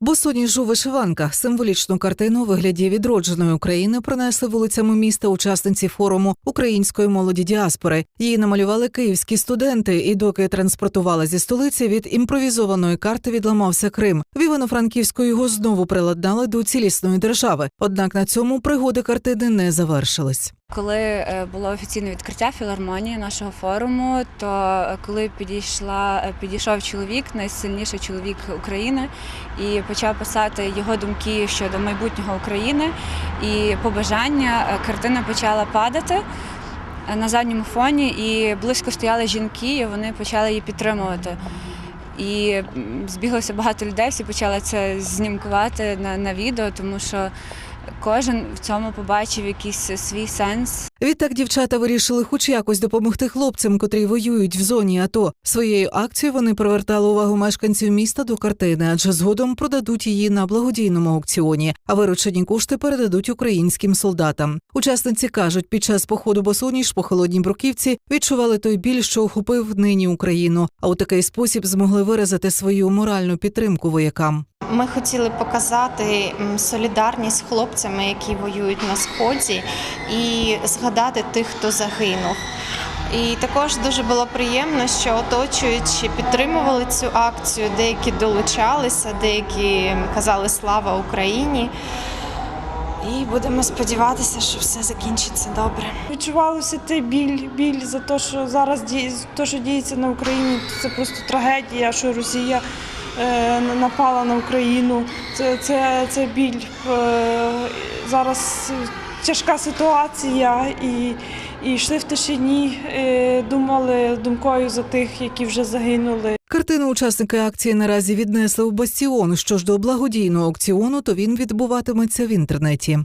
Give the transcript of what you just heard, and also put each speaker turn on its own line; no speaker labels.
Босоніжу вишиванка символічну картину вигляді відродженої України принесли вулицями міста учасниці форуму української молоді діаспори. Її намалювали київські студенти, і доки транспортували зі столиці від імпровізованої карти відламався Крим. В Івано-Франківську його знову приладнали до цілісної держави. Однак на цьому пригоди картини не завершились.
Коли е, було офіційне відкриття філармонії нашого форуму, то е, коли підійшла е, підійшов чоловік, найсильніший чоловік України, і почав писати його думки щодо майбутнього України і побажання, картина почала падати на задньому фоні, і близько стояли жінки, і вони почали її підтримувати. І збіглося багато людей, всі почали це знімкувати на, на відео, тому що кожен в цьому побачив якийсь свій сенс.
Відтак дівчата вирішили хоч якось допомогти хлопцям, котрі воюють в зоні АТО. Своєю акцією вони привертали увагу мешканців міста до картини, адже згодом продадуть її на благодійному аукціоні, а виручені кошти передадуть українським солдатам. Учасниці кажуть, під час походу босоніж по холодній бруківці відчували той біль, що охопив нині Україну. А у такий спосіб змогли виразити свою моральну підтримку воякам.
Ми хотіли показати солідарність хлопцями, які воюють на сході, і згадати тих, хто загинув. І також дуже було приємно, що оточуючи підтримували цю акцію, деякі долучалися, деякі казали слава Україні. І будемо сподіватися, що все закінчиться добре.
Відчувалося той біль, біль за те, що зараз те, що діється на Україні, це просто трагедія, що Росія напала на Україну. Це, це, це біль. Е, зараз тяжка ситуація і, і йшли в тишині, е, думали думкою за тих, які вже загинули.
Картину учасники акції наразі віднесли в бастіон. Що ж до благодійного аукціону, то він відбуватиметься в інтернеті.